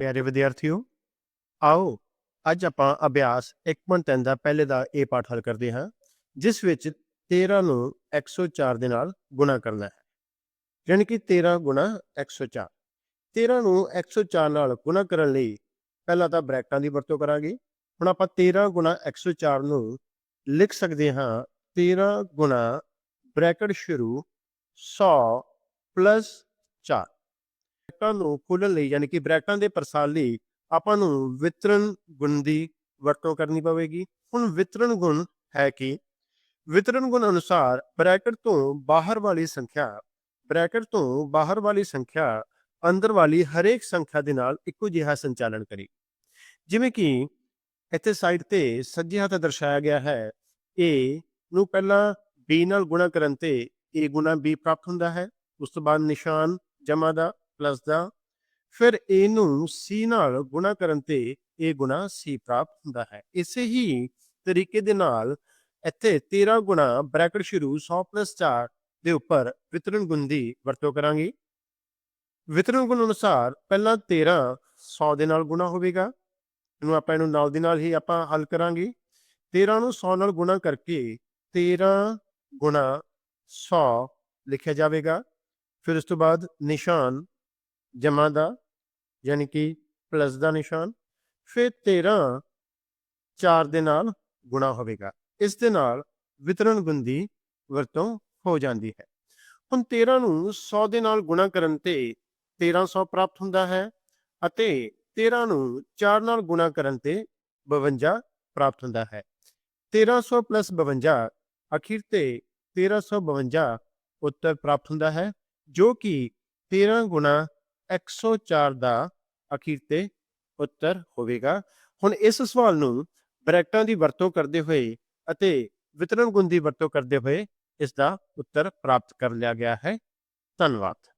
ਪਿਆਰੇ ਵਿਦਿਆਰਥੀਓ, ਆਓ ਅੱਜ ਆਪਾਂ ਅਭਿਆਸ 1.3 ਦਾ ਪਹਿਲੇ ਦਾ ਇਹ ਪਾਠ ਹੱਲ ਕਰਦੇ ਹਾਂ, ਜਿਸ ਵਿੱਚ 13 ਨੂੰ 104 ਦੇ ਨਾਲ ਗੁਣਾ ਕਰਨਾ ਹੈ। ਯਾਨੀ ਕਿ 13 ਗੁਣਾ 104 13 ਨੂੰ 104 ਨਾਲ ਗੁਣਾ ਕਰਨ ਲਈ ਪਹਿਲਾਂ ਤਾਂ ਬ੍ਰੈਕਟਾਂ ਦੀ ਵਰਤੋਂ ਕਰਾਂਗੇ। ਹੁਣ ਆਪਾਂ 13 ਗੁਣਾ 104 ਨੂੰ ਲਿਖ ਸਕਦੇ ਹਾਂ 13 ਗੁਣਾ ਬ੍ਰੈਕਟ ਸ਼ੁਰੂ 100 ਪਲੱਸ 4 ਬ੍ਰੈਕਟਾਂ ਨੂੰ ਖੋਲਣ ਲਈ, ਯਾਨੀ ਕਿ ਬ੍ਰੈਕਟਾਂ ਦੇ ਪ੍ਰਸਾਰ ਲਈ ਆਪਾਂ ਨੂੰ ਵਿਤਰਨ ਗੁਣ ਦੀ ਵਰਤੋਂ ਕਰਨੀ ਪਵੇਗੀ। ਹੁਣ ਵਿਤਰਨ ਗੁਣ ਹੈ ਕਿ ਵਿਤਰਨ ਗੁਣ ਅਨੁਸਾਰ ਬ੍ਰੈਕਟ ਤੋਂ ਬਾਹਰ ਵਾਲੀ ਸੰਖਿਆ, ਬ੍ਰੈਕਟ ਤੋਂ ਬਾਹਰ ਵਾਲੀ ਸੰਖਿਆ ਅੰਦਰ ਵਾਲੀ ਹਰੇਕ ਸੰਖਿਆ ਦੇ ਨਾਲ ਇੱਕੋ ਜਿਹਾ ਸੰਚਾਲਨ ਕਰੇ। ਜਿਵੇਂ ਕਿ ਇੱਥੇ ਸਾਈਡ ਤੇ ਸੱਜੇ ਹੱਥ ਦਰਸਾਇਆ ਗਿਆ ਹੈ, a ਨੂੰ ਪਹਿਲਾਂ b ਨਾਲ ਗੁਣਾ ਕਰਨ ਤੇ a ਗੁਣਾ b ਪ੍ਰਾਪਤ ਹੁੰਦਾ ਹੈ, ਉਸ ਤੋਂ ਬਾਅਦ ਨਿਸ਼ਾਨ ਜਮਾ ਦਾ ਪਲੱਸ ਦਾ, ਫਿਰ a ਨੂੰ c ਨਾਲ ਗੁਣਾ ਕਰਨ ਤੇ ਇਹ ਗੁਣਾ c ਪ੍ਰਾਪਤ ਹੁੰਦਾ ਹੈ। ਇਸੇ ਹੀ ਤਰੀਕੇ ਦੇ ਨਾਲ ਇੱਥੇ 13 ਗੁਣਾ ਬ੍ਰੈਕਟ ਸ਼ੁਰੂ 100 4 ਦੇ ਉੱਪਰ ਵਿਤਰਨ ਗੁਣ ਦੀ ਵਰਤੋਂ ਕਰਾਂਗੇ। ਵਿਤਰਨ ਗੁਣ ਅਨੁਸਾਰ ਪਹਿਲਾਂ 13 100 ਦੇ ਨਾਲ ਗੁਣਾ ਹੋਵੇਗਾ। ਇਹਨੂੰ ਆਪਾਂ ਇਹਨੂੰ ਨਾਲ ਦੀ ਨਾਲ ਹੀ ਆਪਾਂ ਹੱਲ ਕਰਾਂਗੇ। 13 ਨੂੰ 100 ਨਾਲ ਗੁਣਾ ਕਰਕੇ 13 ਗੁਣਾ 100 ਲਿਖਿਆ ਜਾਵੇਗਾ। ਫਿਰ ਉਸ ਤੋਂ ਬਾਅਦ ਨਿਸ਼ਾਨ ਜਮਾ ਦਾ, ਯਾਨੀ ਕਿ ਪਲੱਸ ਦਾ ਨਿਸ਼ਾਨ, ਫਿਰ 13 4 ਦੇ ਨਾਲ ਗੁਣਾ ਹੋਵੇਗਾ। ਇਸ ਦੇ ਨਾਲ ਵਿਤਰਨ ਗੁਣ ਦੀ ਵਰਤੋਂ ਹੋ ਜਾਂਦੀ ਹੈ। ਹੁਣ 13 ਨੂੰ 100 ਦੇ ਨਾਲ ਗੁਣਾ ਕਰਨ ਤੇ 1300 ਪ੍ਰਾਪਤ ਹੁੰਦਾ ਹੈ ਅਤੇ 13 ਨੂੰ 4 ਨਾਲ ਗੁਣਾ ਕਰਨ ਤੇ 52 ਪ੍ਰਾਪਤ ਹੁੰਦਾ ਹੈ। 1300 ਪਲੱਸ 52 ਅਖੀਰ ਤੇ 1352 ਉੱਤਰ ਪ੍ਰਾਪਤ ਹੁੰਦਾ ਹੈ, ਜੋ ਕਿ 13 ਗੁਣਾ 104 ਦਾ ਅਖੀਰ ਤੇ ਉੱਤਰ ਹੋਵੇਗਾ। ਹੁਣ ਇਸ ਸਵਾਲ ਨੂੰ ਬ੍ਰੈਕਟਾਂ ਦੀ ਵਰਤੋਂ ਕਰਦੇ ਹੋਏ ਅਤੇ ਵਿਤਰਨ ਗੁਣ ਦੀ ਵਰਤੋਂ ਕਰਦੇ ਹੋਏ ਇਸ ਦਾ ਉੱਤਰ ਪ੍ਰਾਪਤ ਕਰ ਲਿਆ ਗਿਆ ਹੈ। ਧੰਨਵਾਦ।